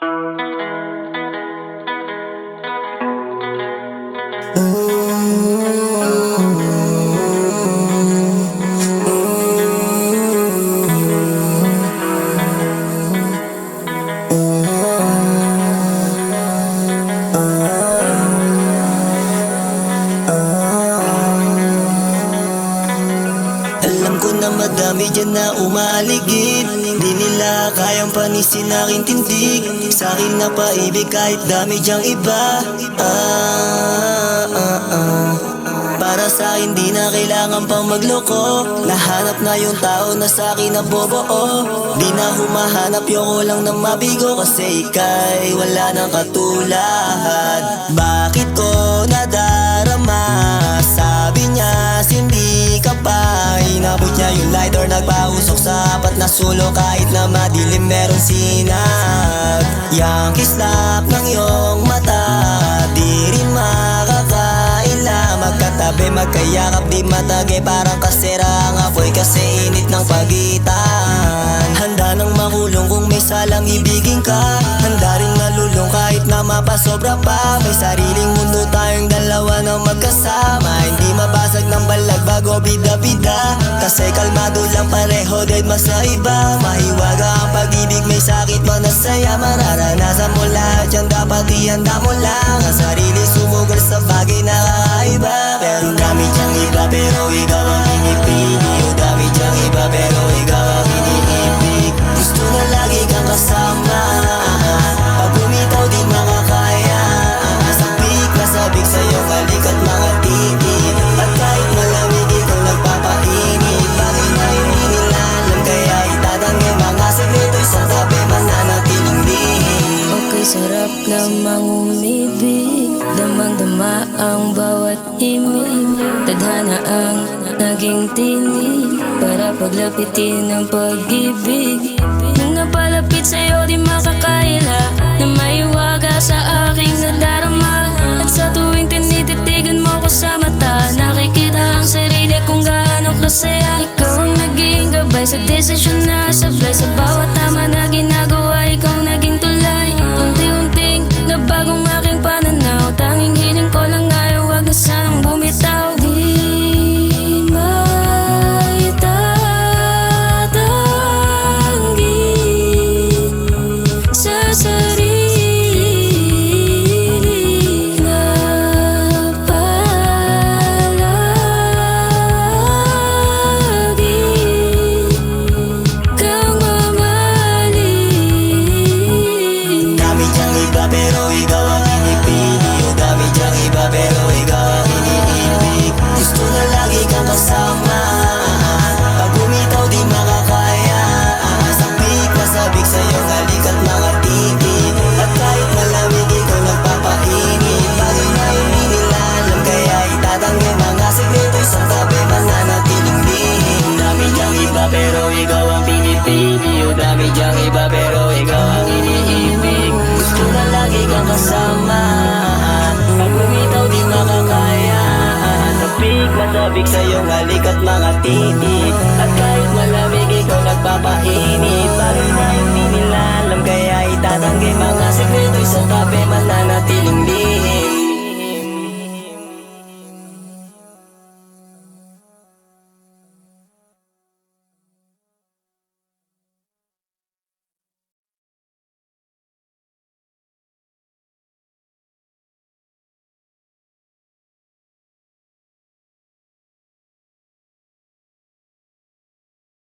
Thank you. Alam ko na madami dyan na umaaligid Di nila kayang panisin aking tindig Sa akin na paibig kahit dami dyang iba. Ah, ah, ah. Para sa akin di na kailangan pang magloko. Nahanap na yung tao na sa akin na bobo Di na humahanap yung ko lang na mabigo. Kasi ikay wala nang katulad. Bakit lighter Nagpausok sa apat na sulo Kahit na madilim meron sinag. Yang kislap ng iyong mata Di rin makakaila. Magkatabi, magkayakap, di matagi Parang kasera ang apoy Kasi init ng pagitan. Handa nang makulong kung may salang ibigin ka. Handa rin malulong kahit na mapasobra pa May sariling bida-bida Kasi kalmado lang pareho dead masaiba. Mahiwaga ang pag-ibig may sakit man na saya. Mararanasan mo lahat yan dapat ihanda mo lang. Ang sarili sumugal sa bagay na kakaiba Pero dami dyang iba pero ikaw Damang-dama ang bawat himig Tadhana ang naging tinig. Para paglapitin ang pag-ibig. Nung napalapit sa'yo di makakaila. Na maiwaga sa aking nadarama. At sa tuwing tinititigan mo ko sa mata Nakikita ang sarili kung gaano kasaya. Ikaw ang naging gabay sa desisyon na sablay Sa bawat tama na ginagawa dyang iba pero ikaw ang dami dyang iba pero ikaw ang iniibig Gusto na lagi kang kasama Pag bumitaw di Sabik na sabik sa'yo halik at mga Bagay na hindi nila alam kaya Mga sekreto isang tabi mananatiling lihim Dami dyang iba pero ikaw ang pinipili. O dami dyang iba Sabik sa iyong at mga titig